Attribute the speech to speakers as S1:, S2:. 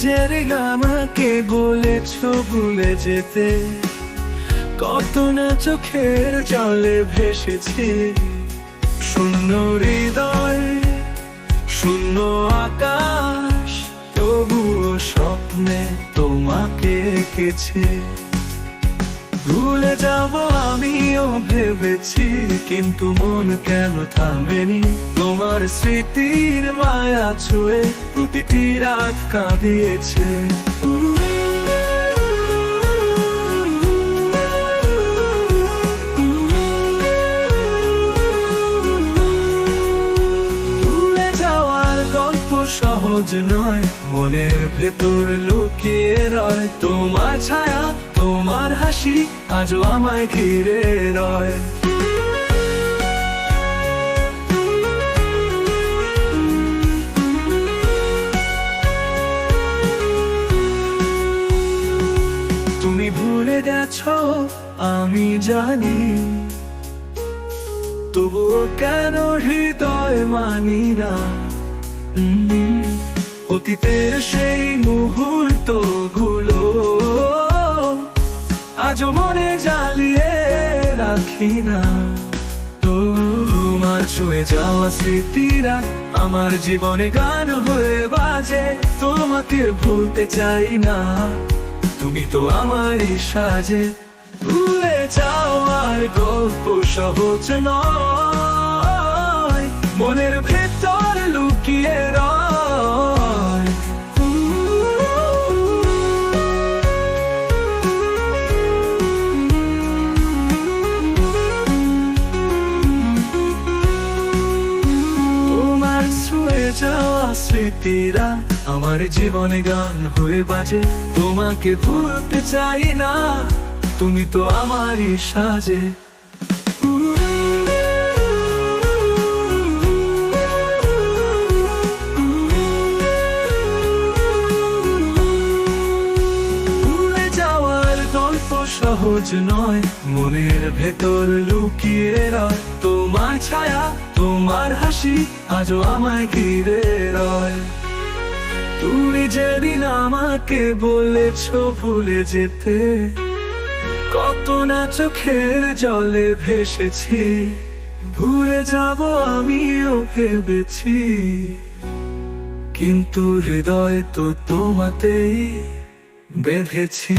S1: যে আমাকে বলেছ ভুলে যেতে। কত না চোখের জলে ভেসেছি। শূন্য হৃদয়, শূন্য আকাশ, তবুও স্বপ্নে তোমাকে এঁকেছি ভুলে যাব আমিও ভেবেছি, কিন্তু মন কেন থামেনি? তোমার স্মৃতির মায়া ছুঁয়ে প্রতিটি রাত কাঁদিয়েছে। সহজ নয়, মনের ভেতর লুকিয়ে রয় তোমার ছায়া। তোমার হাসি আজও আমায় ঘিরে রয় তুমি ভুলে গেছো, আমি জানি। তবুও কেন হৃদয় মানি না? অতীতের সেই মুহূর্ত আজও মনে জ্বালিয়ে রাখি না। তোমার ছুঁয়ে যাওয়া স্মৃতিরা আমার জীবনে গান হয়ে বাজে, তোমাকে ভুলতে চাই না। তুমি তো আমারই সাজে, ভুলে যাওয়ার গল্প সহজ নয়। মনের ভেতর লুকিয়ে যাওয়া স্মৃতিরা, আমার জীবনে গান হয়ে বাজে। তোমাকে ভুলতে চাই না, তুমি তো আমারই সাজে। সহজ নয়, মনের ভেতর লুকিয়ে তোমার ছায়া, তোমার হাসি আজও আমায় ঘিরে রয়। তুমি যেদিন আমাকে বলেছ ভুলে যেতে, কত না চোখের জলে ভেসেছি। ভুলে যাব আমিও ভেবেছি, কিন্তু হৃদয় তো তোমাতেই বেঁধেছি।